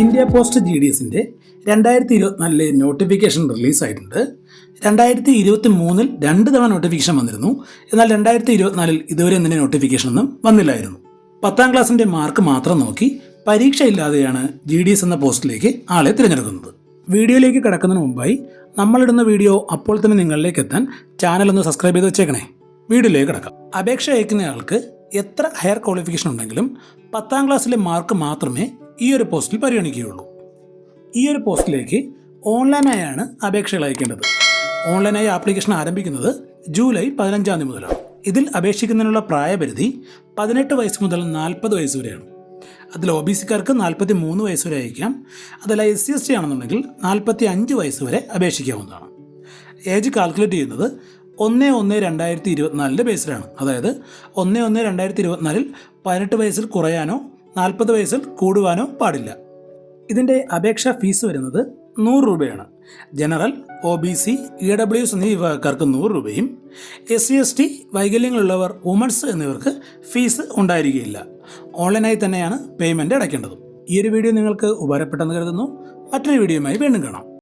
India post G D എസിന്റെ രണ്ടായിരത്തി ഇരുപത്തിനാലിലെ നോട്ടിഫിക്കേഷൻ റിലീസായിട്ടുണ്ട് രണ്ടായിരത്തി ഇരുപത്തി മൂന്നിൽ രണ്ട് തവണ നോട്ടിഫിക്കേഷൻ വന്നിരുന്നു. എന്നാൽ രണ്ടായിരത്തി ഇരുപത്തിനാലിൽ ഇതുവരെ എന്തിന്റെ നോട്ടിഫിക്കേഷൻ ഒന്നും വന്നില്ലായിരുന്നു. പത്താം ക്ലാസ്സിന്റെ മാർക്ക് മാത്രം നോക്കി പരീക്ഷ ഇല്ലാതെയാണ് ജി ഡി എസ് എന്ന പോസ്റ്റിലേക്ക് ആളെ തിരഞ്ഞെടുക്കുന്നത്. വീഡിയോയിലേക്ക് കിടക്കുന്നതിന് മുമ്പായി നമ്മളിടുന്ന വീഡിയോ അപ്പോൾ തന്നെ നിങ്ങളിലേക്ക് എത്താൻ ചാനൽ ഒന്ന് സബ്സ്ക്രൈബ് ചെയ്ത് വെച്ചേക്കണേ. വീഡിയോയിലേക്ക് കിടക്കാം. അപേക്ഷ അയക്കുന്നയാൾക്ക് എത്ര ഹയർ ക്വാളിഫിക്കേഷൻ ഉണ്ടെങ്കിലും പത്താം ക്ലാസ്സിലെ മാർക്ക് മാത്രമേ ഈ ഒരു പോസ്റ്റിൽ പരിഗണിക്കുകയുള്ളൂ. ഈ ഒരു പോസ്റ്റിലേക്ക് ഓൺലൈനായാണ് അപേക്ഷകൾ അയക്കേണ്ടത്. ഓൺലൈനായി ആപ്ലിക്കേഷൻ ആരംഭിക്കുന്നത് ജൂലൈ പതിനഞ്ചാം തീയതി മുതലാണ്. ഇതിൽ അപേക്ഷിക്കുന്നതിനുള്ള പ്രായപരിധി പതിനെട്ട് വയസ്സ് മുതൽ നാൽപ്പത് വയസ്സ് വരെയാണ്. അതിൽ ഒ ബി സിക്കാർക്ക് നാൽപ്പത്തി മൂന്ന് വയസ്സ് വരെ അയക്കാം അതല്ല എസ് സി എസ് ടി ആണെന്നുണ്ടെങ്കിൽ നാൽപ്പത്തി അഞ്ച് വയസ്സ് വരെ അപേക്ഷിക്കാവുന്നതാണ്. ഏജ് കാൽക്കുലേറ്റ് ചെയ്യുന്നത് ഒന്ന് ഒന്ന് രണ്ടായിരത്തി ഇരുപത്തിനാലിന്റെ ബേസിലാണ്. അതായത് ഒന്ന് ഒന്ന് രണ്ടായിരത്തി ഇരുപത്തിനാലിൽ പതിനെട്ട് വയസ്സിൽ കുറയാനോ നാൽപ്പത് വയസ്സിൽ കൂടുവാനോ പാടില്ല. ഇതിന്റെ അപേക്ഷാ ഫീസ് വരുന്നത് നൂറ് രൂപയാണ്. General O B C E W S എന്നീ വിഭാഗക്കാർക്ക് നൂറ് രൂപയും എസ് സി എസ് ടി വൈകല്യങ്ങളുള്ളവർ വുമൺസ് എന്നിവർക്ക് ഫീസ് ഉണ്ടായിരിക്കുകയില്ല. ഓൺലൈനായി തന്നെയാണ് പേയ്മെന്റ് അടയ്ക്കേണ്ടത്. ഈ ഒരു വീഡിയോ നിങ്ങൾക്ക് ഉപകാരപ്പെട്ടെന്ന് കരുതുന്നു. മറ്റൊരു വീഡിയോയുമായി വീണ്ടും കാണാം.